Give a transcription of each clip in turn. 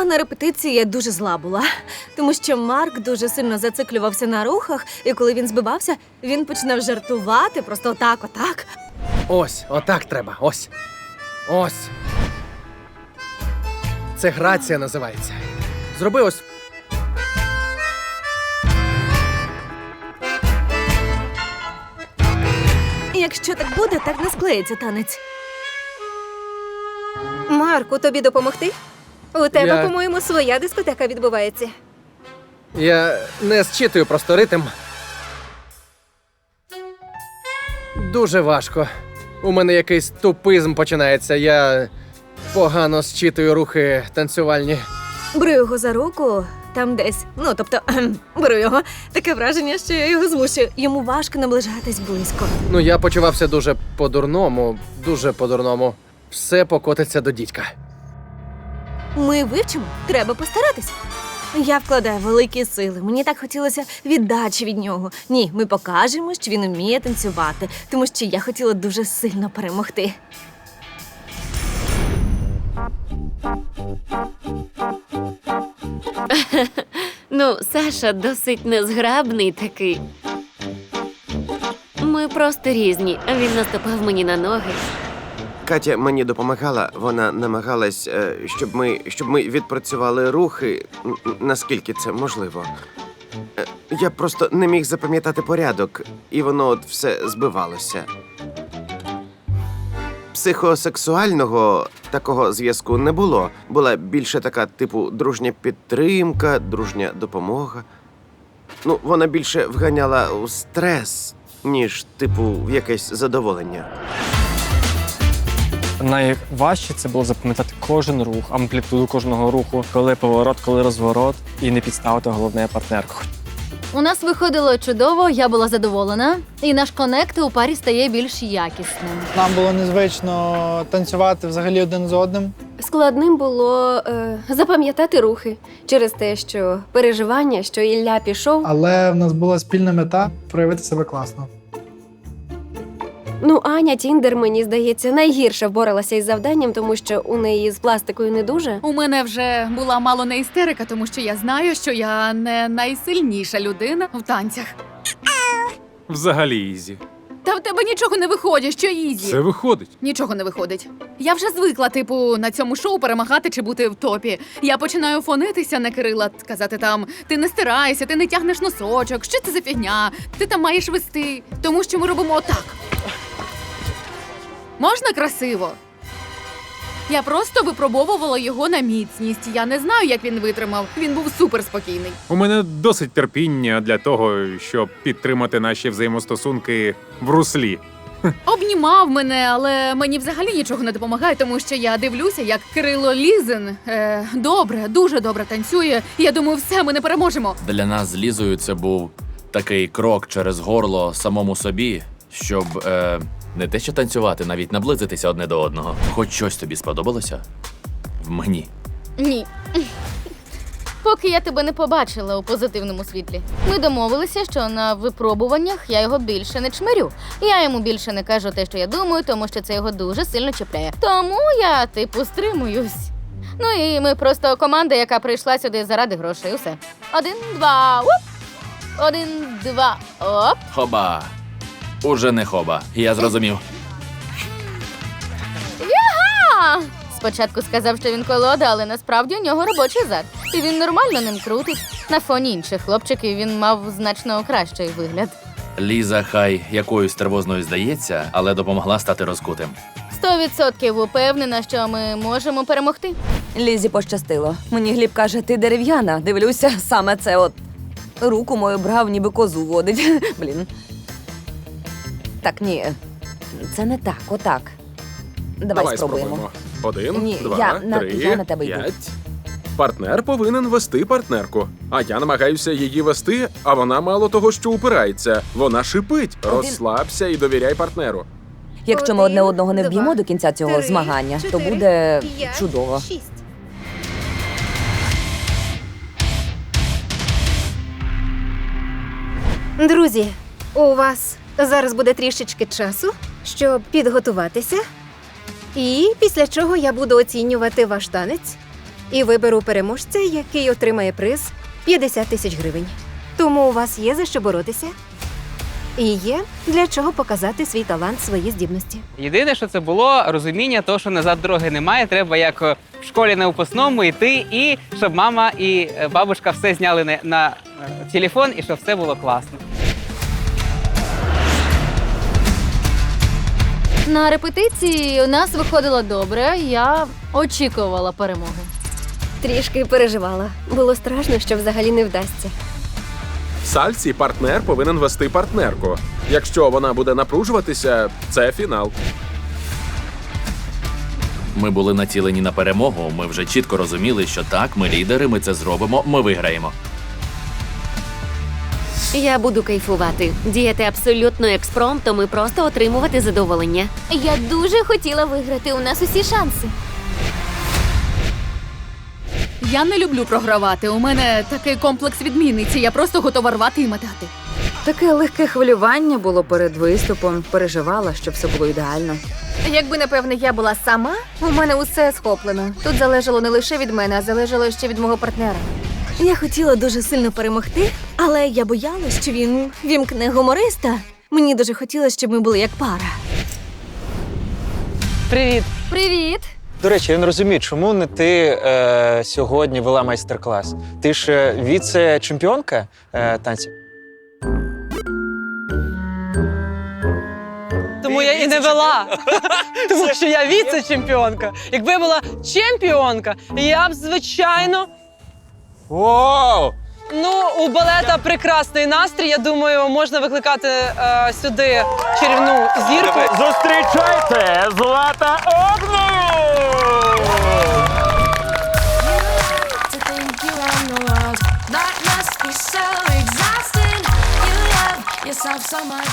А на репетиції я дуже зла була, тому що Марк дуже сильно зациклювався на рухах, і коли він збивався, він починав жартувати просто отак, отак. Ось, отак треба. Ось. Ось. Це грація називається. Зроби ось. Якщо так буде, так не склеїться танець. Марку, тобі допомогти? У тебе, Я- по-моєму, своя дискотека відбувається. Я не зчитую просто ритм. Дуже важко. У мене якийсь тупизм починається. Я погано зчитую рухи танцювальні. Беру його за руку, там десь. Ну, тобто, беру його. Таке враження, що я його змушую. Йому важко наближатись близько. Ну, я почувався дуже по-дурному, дуже по-дурному. Все покотиться до дідька. Ми вивчимо, треба постаратись. Я вкладаю великі сили. Мені так хотілося віддачі від нього. Ні, ми покажемо, що він вміє танцювати, тому що я хотіла дуже сильно перемогти. Ну, Саша досить незграбний такий. Ми просто різні. Він наступав мені на ноги. Катя мені допомагала, вона намагалась, е, щоб ми, щоб ми відпрацювали рухи, наскільки це можливо. Е, Я просто не міг запам'ятати порядок, і воно от все збивалося. Психосексуального такого зв'язку не було. Була більше така, типу, дружня підтримка, дружня допомога. Ну, вона більше вганяла у стрес, ніж, типу, в якесь задоволення. Найважче це було запам'ятати кожен рух, амплітуду кожного руху, коли поворот, коли розворот, і не підставити головне партнерку. У нас виходило чудово, я була задоволена, і наш конект у парі стає більш якісним. Нам було незвично танцювати взагалі один з одним. Складним було е, запам'ятати рухи через те, що переживання, що Ілля пішов. Але в нас була спільна мета проявити себе класно. Ну, Аня Тіндер, мені здається, найгірше вборалася із завданням, тому що у неї з пластикою не дуже. У мене вже була мало не істерика, тому що я знаю, що я не найсильніша людина в танцях. Взагалі ізі. Та в тебе нічого не виходить, що ізі. Це виходить. Нічого не виходить. Я вже звикла, типу, на цьому шоу перемагати чи бути в топі. Я починаю фонитися на Кирила, казати там: ти не стирайся, ти не тягнеш носочок, що це за фігня? Ти там маєш вести, тому що ми робимо отак. Можна красиво? Я просто випробовувала його на міцність. Я не знаю, як він витримав. Він був суперспокійний. У мене досить терпіння для того, щоб підтримати наші взаємостосунки в руслі. Обнімав мене, але мені взагалі нічого не допомагає, тому що я дивлюся, як Кирило Лізин е, добре, дуже добре танцює. Я думаю, все, ми не переможемо. Для нас з Лізою це був такий крок через горло самому собі, щоб е, не те, що танцювати, навіть наблизитися одне до одного. Хоч щось тобі сподобалося? В мені. Ні. Поки я тебе не побачила у позитивному світлі. Ми домовилися, що на випробуваннях я його більше не чмирю. Я йому більше не кажу те, що я думаю, тому що це його дуже сильно чіпляє. Тому я, типу, стримуюсь. Ну і ми просто команда, яка прийшла сюди заради грошей. Усе. Один, два, оп! Один, два, оп. Хоба. Уже не хоба. Я зрозумів. Спочатку сказав, що він колода, але насправді у нього робочий зад. І він нормально ним крутить. На фоні інших хлопчиків він мав значно кращий вигляд. Ліза хай якоюсь тривозною здається, але допомогла стати розкутим. Сто відсотків упевнена, що ми можемо перемогти. Лізі пощастило. Мені Гліб каже, ти дерев'яна. Дивлюся, саме це от руку мою брав, ніби козу водить. Блін. Так, ні. Це не так, отак. Давай, спробуємо. Один, Ні, два, я на- три, я на тебе йду. п'ять. Партнер повинен вести партнерку. А я намагаюся її вести, а вона мало того, що упирається. Вона шипить. Один. Розслабся і довіряй партнеру. Якщо ми одне одного не вб'ємо до кінця цього три, змагання, то буде п'ять, чудово. шість. Друзі, у вас зараз буде трішечки часу, щоб підготуватися. І після чого я буду оцінювати ваш танець і виберу переможця, який отримає приз 50 тисяч гривень. Тому у вас є за що боротися. І є для чого показати свій талант, свої здібності. Єдине, що це було розуміння, того, що назад дороги немає. Треба як е, в школі на випускному йти, і щоб мама і е, бабушка все зняли на, е, телефон, і щоб все було класно. На репетиції у нас виходило добре. Я очікувала перемоги. Трішки переживала. Було страшно, що взагалі не вдасться. В сальці партнер повинен вести партнерку. Якщо вона буде напружуватися, це фінал. Ми були націлені на перемогу. Ми вже чітко розуміли, що так, ми лідери, ми це зробимо, ми виграємо. Я буду кайфувати, діяти абсолютно експромтом і просто отримувати задоволення. Я дуже хотіла виграти. У нас усі шанси. Я не люблю програвати. У мене такий комплекс відмінниці. Я просто готова рвати і метати. Таке легке хвилювання було перед виступом. Переживала, щоб все було ідеально. Якби, напевне, я була сама, у мене усе схоплено. Тут залежало не лише від мене, а залежало ще від мого партнера. Я хотіла дуже сильно перемогти, але я боялась, що він вімкне гумориста. Мені дуже хотілося, щоб ми були як пара. Привіт! Привіт! До речі, я не розумію, чому не ти е, сьогодні вела майстер-клас? Ти ж е, віце-чемпіонка е, танців. Тому я і не вела. Тому що я віце-чемпіонка. Якби я була чемпіонка, я б, звичайно, Вау! Ну, у балета прекрасний настрій. Я думаю, можна викликати е, сюди чарівну зірку. Зустрічайте Злата Огню!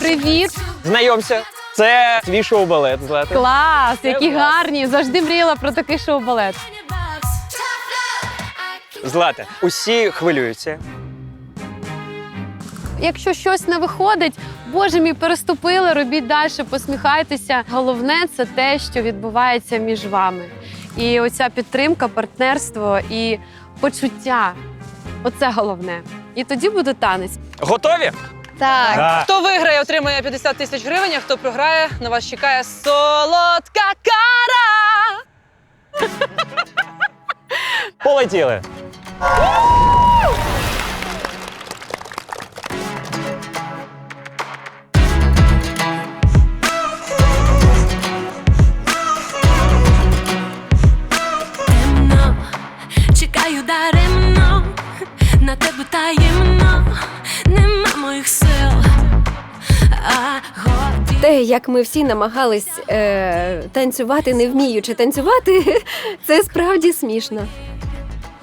Привіт! Знайомся. Це твій шоу-балет, Злата. Клас! які гарні! Завжди мріяла про такий шоу-балет. Злата, усі хвилюються. Якщо щось не виходить, боже мій, переступили, робіть далі, посміхайтеся. Головне це те, що відбувається між вами. І оця підтримка, партнерство і почуття оце головне. І тоді буде танець. Готові? Так. Хто виграє, отримає 50 тисяч гривень, а хто програє, на вас чекає солодка кара. Полетіли. Чекаю даремно, на тебе таємно, нема моїх сил. Те, як ми всі намагались е, танцювати, не вміючи танцювати, це справді смішно.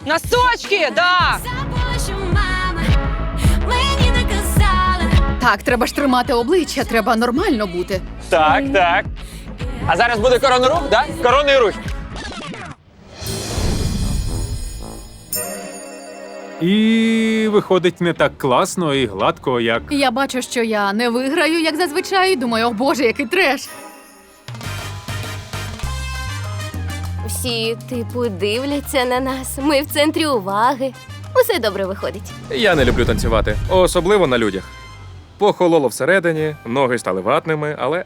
Носочки, да! Так, треба ж тримати обличчя, треба нормально бути. Так, так. А зараз буде коронний рух. Да? Коронний рух. І виходить не так класно і гладко, як. Я бачу, що я не виграю, як зазвичай. Думаю, о боже, який треш. Всі, типу, дивляться на нас. Ми в центрі уваги. Усе добре виходить. Я не люблю танцювати, особливо на людях. Похололо всередині, ноги стали ватними, але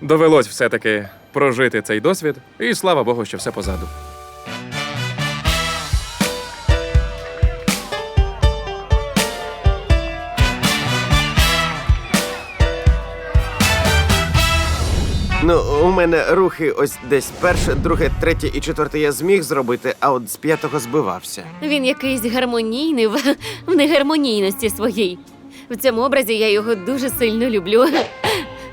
довелось все-таки прожити цей досвід, і слава Богу, що все позаду. Ну, у мене рухи ось десь перше, друге, третє і четверте я зміг зробити, а от з п'ятого збивався. Він якийсь гармонійний в, в негармонійності своїй. В цьому образі я його дуже сильно люблю.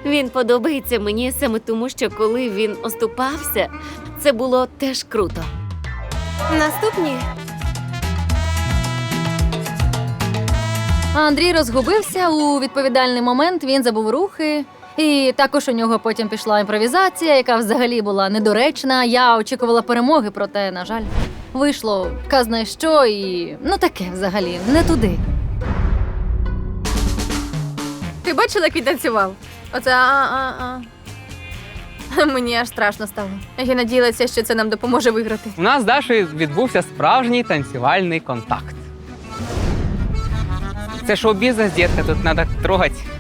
Він подобається мені саме тому, що коли він оступався, це було теж круто. Наступні Андрій розгубився у відповідальний момент. Він забув рухи. І також у нього потім пішла імпровізація, яка взагалі була недоречна. Я очікувала перемоги, проте, на жаль, вийшло казне що і ну таке взагалі не туди. Ти бачила, як він танцював? Оце а-а-а. Мені аж страшно стало. Я надіялася, що це нам допоможе виграти. У нас з Дашою відбувся справжній танцювальний контакт. Це шоу-бізнес, дітка, тут треба трогати.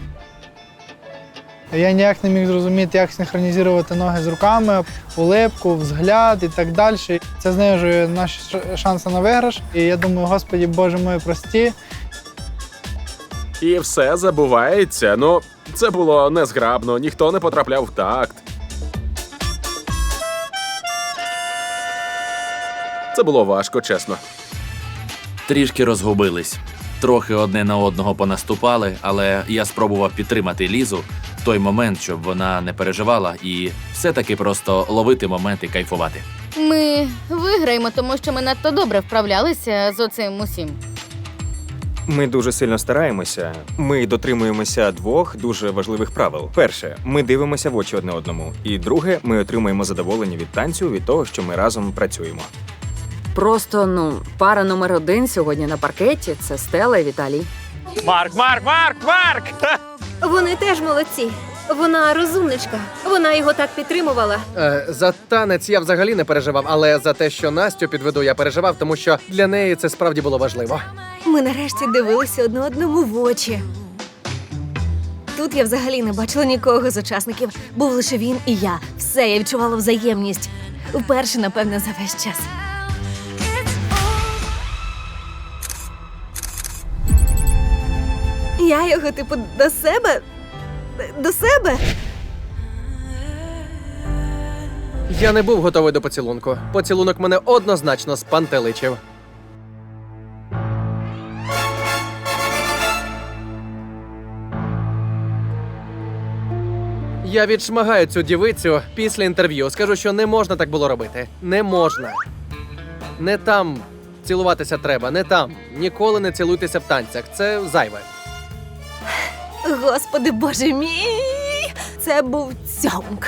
Я ніяк не міг зрозуміти, як синхронізувати ноги з руками, улипку, взгляд і так далі. Це знижує наші шанси на виграш. І я думаю, господі Боже мой, прості. І все забувається. Ну, це було незграбно, ніхто не потрапляв в такт. Це було важко, чесно. Трішки розгубились. Трохи одне на одного понаступали, але я спробував підтримати Лізу в той момент, щоб вона не переживала, і все-таки просто ловити момент і кайфувати. Ми виграємо, тому що ми надто добре вправлялися з оцим усім. Ми дуже сильно стараємося. Ми дотримуємося двох дуже важливих правил. Перше, ми дивимося в очі одне одному. І друге, ми отримуємо задоволення від танцю від того, що ми разом працюємо. Просто ну, пара номер один сьогодні на паркеті це Стела і Віталій. Марк, Марк, Марк, Марк! Вони теж молодці. Вона розумничка. Вона його так підтримувала. Е, за танець я взагалі не переживав, але за те, що Настю підведу, я переживав, тому що для неї це справді було важливо. Ми нарешті дивилися одне одному в очі. Тут я взагалі не бачила нікого з учасників. Був лише він і я. Все, я відчувала взаємність. Вперше, напевне, за весь час. Я його, типу, до себе. До себе? Я не був готовий до поцілунку. Поцілунок мене однозначно спантеличив. Я відшмагаю цю дівицю після інтерв'ю. Скажу, що не можна так було робити. Не можна. Не там цілуватися треба, не там. Ніколи не цілуйтеся в танцях. Це зайве. Господи боже мій! Це був цьомк.